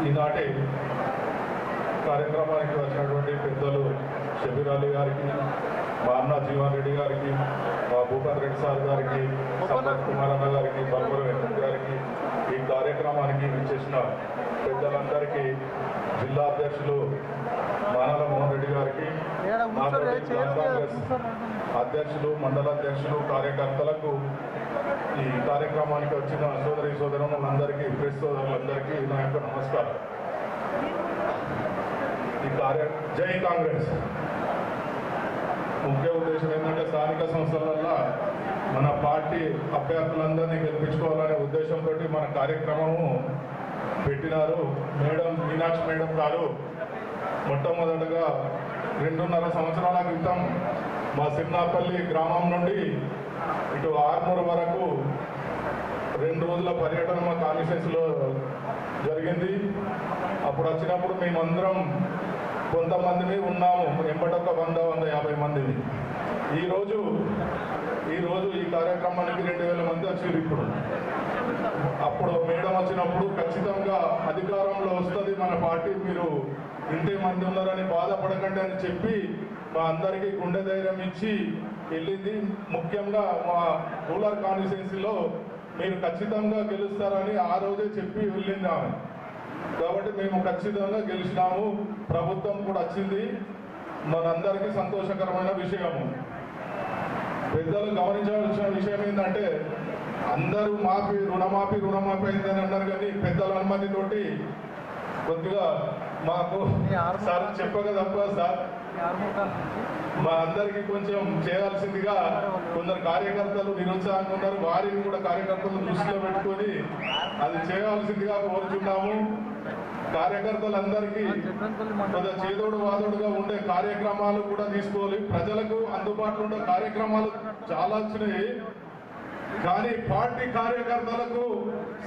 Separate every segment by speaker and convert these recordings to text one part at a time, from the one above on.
Speaker 1: ఈనాటి కార్యక్రమానికి వచ్చినటువంటి పెద్దలు షబీర్ అలీ గారికి మా అన్న జీవన్ రెడ్డి గారికి మా భూపత్ రెడ్డి సార్ గారికి సంపత్ కుమార్ అన్న గారికి బల్మూరు వెంకట్ గారికి ఈ కార్యక్రమానికి విచ్చేసిన పెద్దలందరికీ జిల్లా అధ్యక్షులు మానల మోహన్ రెడ్డి గారికి కాంగ్రెస్ అధ్యక్షులు మండల అధ్యక్షులు కార్యకర్తలకు ఈ కార్యక్రమానికి వచ్చిన సోదరి సోదరులందరికీ ప్రెస్ సోదరులందరికీ నా యొక్క నమస్కారం. ఈ కార్య జై కాంగ్రెస్. ముఖ్య ఉద్దేశం ఏంటంటే స్థానిక సంస్థలల్లో మన పార్టీ అభ్యర్థులందరినీ గెలిపించుకోవాలనే ఉద్దేశంతో మన కార్యక్రమము పెట్టినారు. మేడం మీనాక్షి మేడం గారు మొట్టమొదటగా రెండున్నర సంవత్సరాల క్రితం మా సిన్నాపల్లి గ్రామం నుండి ఇటు ఆర్మూర్ వరకు రెండు రోజుల పర్యటన మా కాన్స్టిట్యూన్సీలో జరిగింది. అప్పుడు వచ్చినప్పుడు మేమందరం కొంతమందిని ఉన్నాము. ఎంబటొక్క వంద వంద యాభై మందిని. ఈరోజు ఈరోజు ఈ కార్యక్రమానికి రెండు వేల మంది వచ్చారు ఇప్పుడు. అప్పుడు మేడం వచ్చినప్పుడు ఖచ్చితంగా అధికారంలో వస్తుంది మన పార్టీ. మీరు ఇంతే మంది ఉన్నారని బాధపడకండి అని చెప్పి మా అందరికీ గుండె ధైర్యం ఇచ్చి వెళ్ళింది. ముఖ్యంగా మా రూరల్ కాన్స్టిట్యున్సీలో మీరు ఖచ్చితంగా గెలుస్తారని ఆ రోజే చెప్పి వెళ్ళింది ఆమె. కాబట్టి మేము ఖచ్చితంగా గెలిచినాము. ప్రభుత్వం కూడా వచ్చింది. మనందరికీ సంతోషకరమైన విషయము. పెద్దలు గమనించవలసిన విషయం ఏంటంటే అందరూ మాఫీ రుణమాఫీ రుణమాఫీ అయిందని అన్నారు కానీ పెద్దల అనుమతితోటి కొద్దిగా మాకు సార్ చెప్పక తప్ప సార్. మా అందరికీ కొంచెం చేయాల్సిందిగా కొందరు కార్యకర్తలు నిరుత్సాహంగా ఉన్నారు. వారిని కూడా కార్యకర్తలు దృష్టిలో పెట్టుకొని అది చేయాల్సిందిగా కోరుచున్నాము. కార్యకర్తలందరికీ కొంత చేదోడు వాదోడుగా ఉండే కార్యక్రమాలు కూడా తీసుకోవాలి. ప్రజలకు అందుబాటులో ఉండే కార్యక్రమాలు చాలా వచ్చినాయి. కానీ పార్టీ కార్యకర్తలకు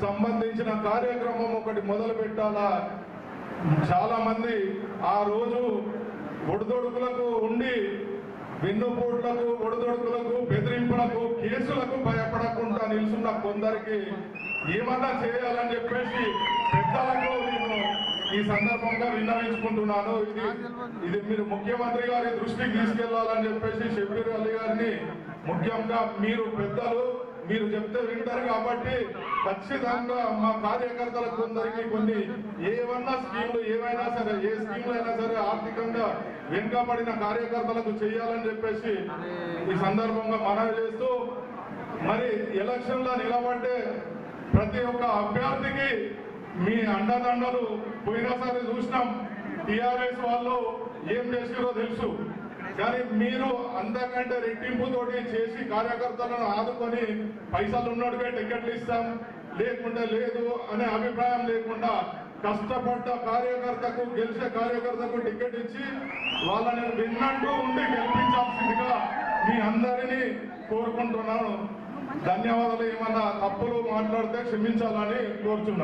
Speaker 1: సంబంధించిన కార్యక్రమం ఒకటి మొదలు పెట్టాలా? చాలా మంది ఆ రోజు ఒడిదొడుకులకు ఉండి వెన్నుపోట్లకు ఒడిదొడుకులకు బెదిరింపులకు కేసులకు భయపడకుండా నిలుచున్న కొందరికి ఏమన్నా చేయాలని చెప్పేసి పెద్దలకు నేను ఈ సందర్భంగా విన్నవించుకుంటున్నాను. ఇది ఇది మీరు ముఖ్యమంత్రి గారి దృష్టికి తీసుకెళ్ళాలని చెప్పేసి షబీర్ అలీ గారిని. ముఖ్యంగా మీరు పెద్దలు మీరు చెప్తే వింటారు కాబట్టి ఖచ్చితంగా మా కార్యకర్తలకు కొందరికి కొన్ని ఏమన్నా స్కీమ్లు ఏమైనా సరే ఏ స్కీమ్లు అయినా సరే ఆర్థికంగా వెనుకబడిన కార్యకర్తలకు చేయాలని చెప్పేసి ఈ సందర్భంగా మనవి చేస్తూ మరి ఎలక్షన్లో నిలబడ్డే ప్రతి ఒక్క అభ్యర్థికి మీ అండదండలు పోయినసారి చూసినాం. టిఆర్ఎస్ వాళ్ళు ఏం చేసిరో తెలుసు. కానీ మీరు అంతకంటే రెట్టింపు తోటి చేసి కార్యకర్తలను ఆదుకొని పైసలు ఉన్నట్టుగా టికెట్లు ఇస్తాం. లేకుండా లేదు అనే అభిప్రాయం లేకుండా కష్టపడ్డ కార్యకర్తకు గెలిచే కార్యకర్తకు టికెట్ ఇచ్చి వాళ్ళని విన్నట్టు ఉండి గెలిపించాల్సిందిగా మీ అందరినీ కోరుకుంటున్నాను. ధన్యవాదాలు. ఏమన్నా తప్పులు మాట్లాడితే క్షమించాలని కోరుచున్నాను.